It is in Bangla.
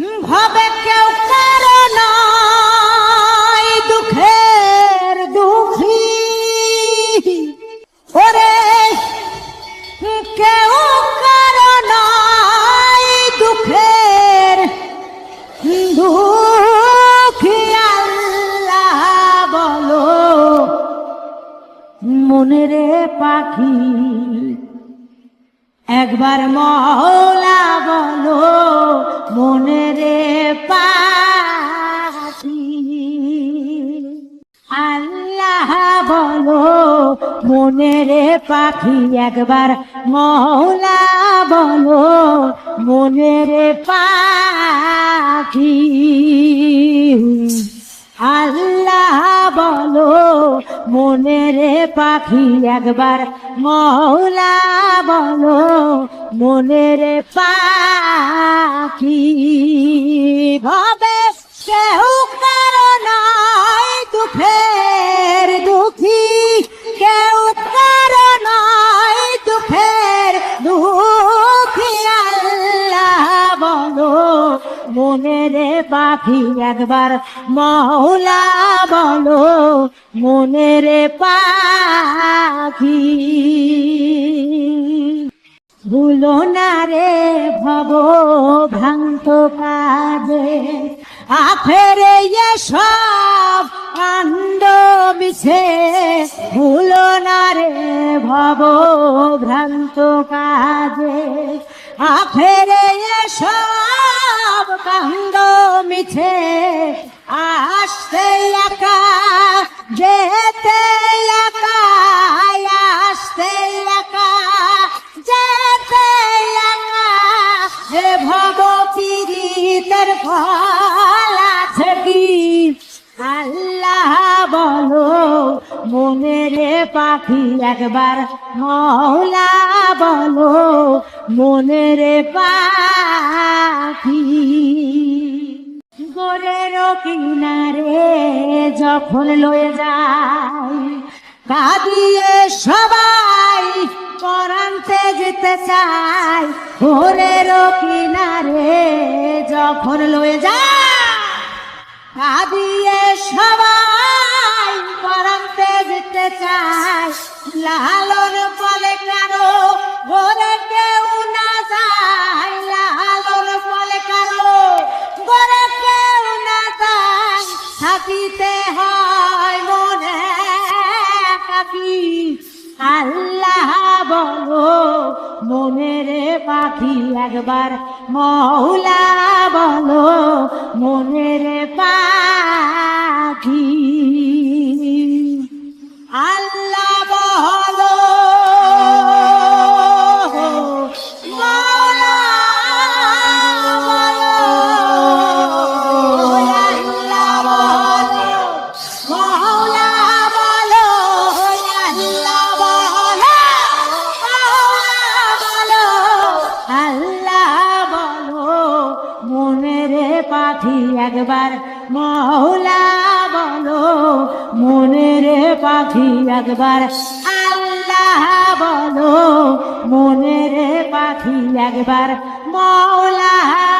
ভাবে কেউ কারণ দুঃখের দুঃখী। ওরে কেউ দুঃখের মনের পাখি। একবার মহলা বলো বলো মনের পাখি একবার মহলা বলো। মনের পাখি আল্লাহ বলো। মনের পাখি একবার মহলা বলো। মনের পাখি ভাবে মনের পাখি একবার মহলা বলো, মনের পাখি। ভুলো না রে ভব ভ্রান্ত কাজে, আখেরে সব কাণ্ড মিছে। ভুলো না রে ভব ভ্রান্ত কাজে, আখেরে সব কাণ্ড মিছে, আসতে একা, যেতে একা, আসতে একা, যেতে একা। হে ভব পীড়িতের ফল আছে কি? আল্লাহ বলো, মনের পাখি একবার মৌলা বলো। মনের পাখি। গোরের কিনারে যখন লয়ে যায় কাঁদিয়ে সবাই পরান্তে যেতে চায় গোরের কিনারে যখন লয়ে যায় কাঁদিয়ে সবাই পরান্তে যেতে চায় লালন থাকিতে হয় মনে কাকি আল্লাহ বলো মনের পাখি একবার মৌলা বলো মনের পাখি মনের পাখি একবার মহলা বলো। মনেরে পাখি একবার আল্লাহ বলো। মনেরে পাখি একবার মনের